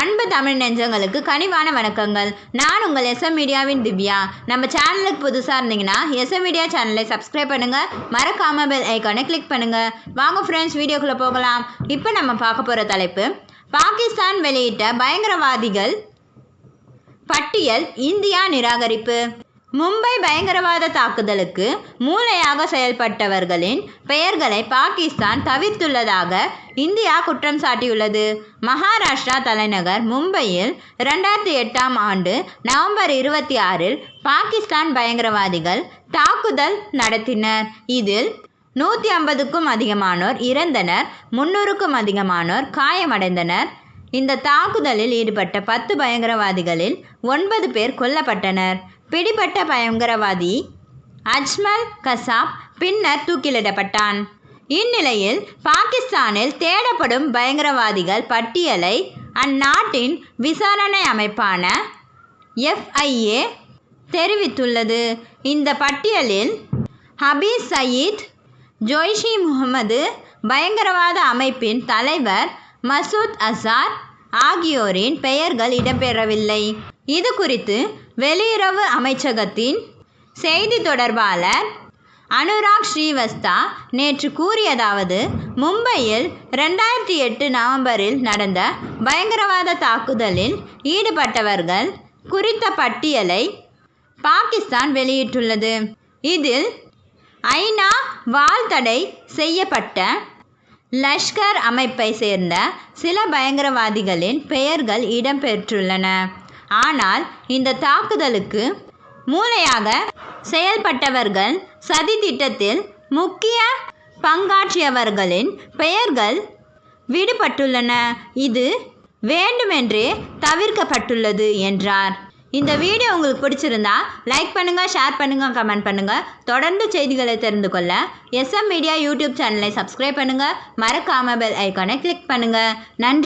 அன்பு தமிழ் நெஞ்சங்களுக்கு கனிவான வணக்கங்கள். நான் உங்கள் எஸ்எம் மீடியாவின் திவ்யா. நம்ம சேனலுக்கு புதுசாக இருந்தீங்கன்னா எஸ்எம் மீடியா சேனலை சப்ஸ்கிரைப் பண்ணுங்கள் மறக்காம பெல் ஐக்கானை கிளிக் பண்ணுங்கள் வாங்க ஃப்ரெண்ட்ஸ் வீடியோக்குள்ளே போகலாம். இப்போ நம்ம பார்க்க போகிற தலைப்பு பாகிஸ்தான் வெளியிட்ட பயங்கரவாதிகள் பட்டியல் இந்தியா நிராகரிப்பு. மும்பை பயங்கரவாத தாக்குதலுக்கு மூளையாக செயல்பட்டவர்களின் பெயர்களை பாகிஸ்தான் தவிர்த்துள்ளதாக இந்தியா குற்றம் சாட்டியுள்ளது. மகாராஷ்டிரா தலைநகர் மும்பையில் இரண்டாயிரத்தி எட்டாம் ஆண்டு நவம்பர் இருபத்தி ஆறில் பாகிஸ்தான் பயங்கரவாதிகள் தாக்குதல் நடத்தினர். இதில் நூற்றி ஐம்பதுக்கும் அதிகமானோர் இறந்தனர் முன்னூறுக்கும் அதிகமானோர் காயமடைந்தனர். இந்த தாக்குதலில் ஈடுபட்ட பத்து பயங்கரவாதிகளில் ஒன்பது பேர் கொல்லப்பட்டனர். பிடிபட்ட பயங்கரவாதி அஜ்மல் கசாப் பின்னர் தூக்கிலிடப்பட்டான். இந்நிலையில் பாகிஸ்தானில் தேடப்படும் பயங்கரவாதிகள் பட்டியலை அந்நாட்டின் விசாரணை அமைப்பான எஃப்ஐஏ தெரிவித்துள்ளது. இந்த பட்டியலில் ஹபீஸ் சயீத் ஜொய்ஷி முகமது பயங்கரவாத அமைப்பின் தலைவர் மசூத் அசார் ஆகியோரின் பெயர்கள் இடம்பெறவில்லை. இது குறித்து வெளியுறவு அமைச்சகத்தின் செய்தி தொடர்பாளர் அனுராக் ஸ்ரீவஸ்தா நேற்று கூறியதாவது மும்பையில் ரெண்டாயிரத்தி எட்டு நவம்பரில் நடந்த பயங்கரவாத தாக்குதலில் ஈடுபட்டவர்கள் குறித்த பட்டியலை பாகிஸ்தான் வெளியிட்டுள்ளது. இதில் ஐநா வாழ்த்தடை செய்யப்பட்ட லஷ்கர் அமைப்பை சேர்ந்த சில பயங்கரவாதிகளின் பெயர்கள் இடம்பெற்றுள்ளன. ஆனால் இந்த தாக்குதலுக்கு மூளையாக செயல்பட்டவர்கள் சதி திட்டத்தில் முக்கிய பங்காற்றியவர்களின் பெயர்கள் விடுபட்டுள்ளன. இது வேண்டுமென்றே தவிர்க்கப்பட்டுள்ளது என்றார். இந்த வீடியோ உங்களுக்கு பிடிச்சிருந்தா லைக் பண்ணுங்கள் ஷேர் பண்ணுங்கள் கமெண்ட் பண்ணுங்கள் தொடர்ந்து செய்திகளை தெரிந்து கொள்ள எஸ்எம் மீடியா யூடியூப் சேனலை சப்ஸ்கிரைப் பண்ணுங்கள் மறக்காமல் பெல் ஐக்கானை கிளிக் பண்ணுங்கள் நன்றி.